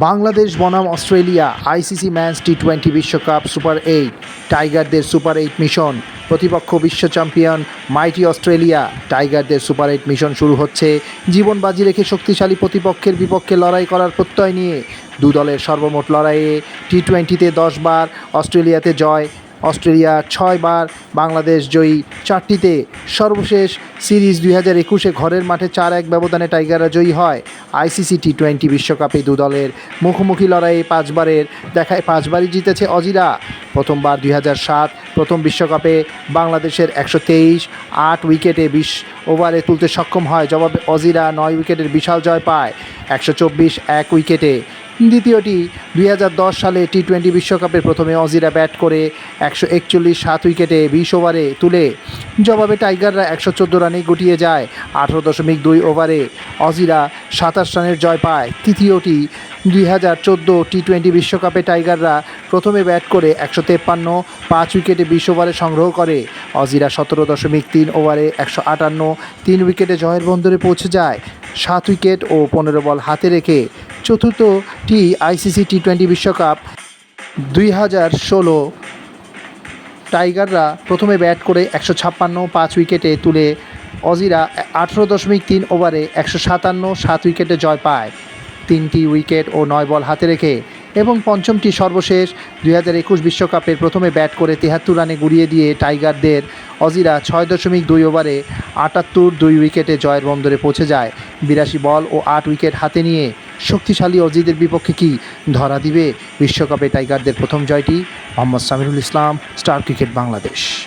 বাংলাদেশ বনাম Australia, ICC match T twenty বিশ্বকাপ, super eight, টাইগারদের সুপার এইট মিশন, প্রতিপক্ষ বিশ্ব চ্যাম্পিয়ন, মাইটি অস্ট্রেলিয়া, টাইগারদের সুপার এইট মিশন শুরু হচ্ছে। জীবন বাজি রেখে শক্তিশালী প্রতিপক্ষের বিপক্ষে লড়াই করার প্রত্যয় নিয়ে দু দলের সর্বমোট লড়াইয়ে টি টোয়েন্টিতে দশ বার অস্ট্রেলিয়াতে জয় অস্ট্রেলিয়া ছয়বার, বাংলাদেশ জয়ী চারটিতে। সর্বশেষ সিরিজ দুই হাজার একুশে ঘরের মাঠে চার এক ব্যবধানে টাইগাররা জয়ী হয়। আইসিসি টি টোয়েন্টি বিশ্বকাপে দু দলের মুখোমুখি লড়াইয়ে পাঁচবারের দেখায় পাঁচবারই জিতেছে অজিরা। প্রথমবার দুই হাজার সাত প্রথম বিশ্বকাপে বাংলাদেশের একশো তেইশ, আট উইকেটে বিশ ওভারে তুলতে সক্ষম হয়। জবাবে অজিরা নয় উইকেটের বিশাল জয় পায়, একশো চব্বিশ এক উইকেটে। দ্বিতীয়টি, দুই হাজার দশ সালে টি টোয়েন্টি বিশ্বকাপের প্রথমে অজিরা ব্যাট করে একশো একচল্লিশ সাত উইকেটে বিশ ওভারে তুলে। জবাবে টাইগাররা একশো চোদ্দ রানে গুটিয়ে যায়। আঠারো দশমিক দুই ওভারে অজিরা সাতাশ রানের জয় পায়। তৃতীয়টি দুই হাজার চোদ্দ টি টোয়েন্টি বিশ্বকাপে টাইগাররা প্রথমে ব্যাট করে একশো তেপ্পান্ন, পাঁচ উইকেটে বিশ ওভারে সংগ্রহ করে। অজিরা সতেরো দশমিক তিন ওভারে একশো আটান্ন, তিন উইকেটে জয়ের বন্দরে পৌঁছে যায়। সাত উইকেট ও পনেরো বল হাতে রেখে চতুর্থ টি আইসিসি টি টোয়েন্টি বিশ্বকাপ দুই হাজার ষোলো টাইগাররা প্রথমে ব্যাট করে একশো ছাপ্পান্ন পাঁচ উইকেটে তুলে অজিরা আঠেরো দশমিক তিন ওভারে একশো সাতান্ন সাত উইকেটে জয় পায়। তিনটি উইকেট ও নয় বল হাতে রেখে এবং পঞ্চমটি সর্বশেষ দুই হাজার একুশ বিশ্বকাপের প্রথমে ব্যাট করে তেহাত্তর রানে গুড়িয়ে দিয়ে টাইগারদের অজিরা ছয় দশমিক দুই ওভারে আটাত্তর দুই উইকেটে জয়ের বন্দরে পৌঁছে যায়। বিরাশি বল ও আট উইকেট হাতে নিয়ে শক্তিশালী অজিদের বিপক্ষে কি ধরা দিবে? বিশ্বকাপে টাইগারদের প্রথম জয়টি মোহাম্মদ সামিরুল ইসলাম, স্টার ক্রিকেট বাংলাদেশ।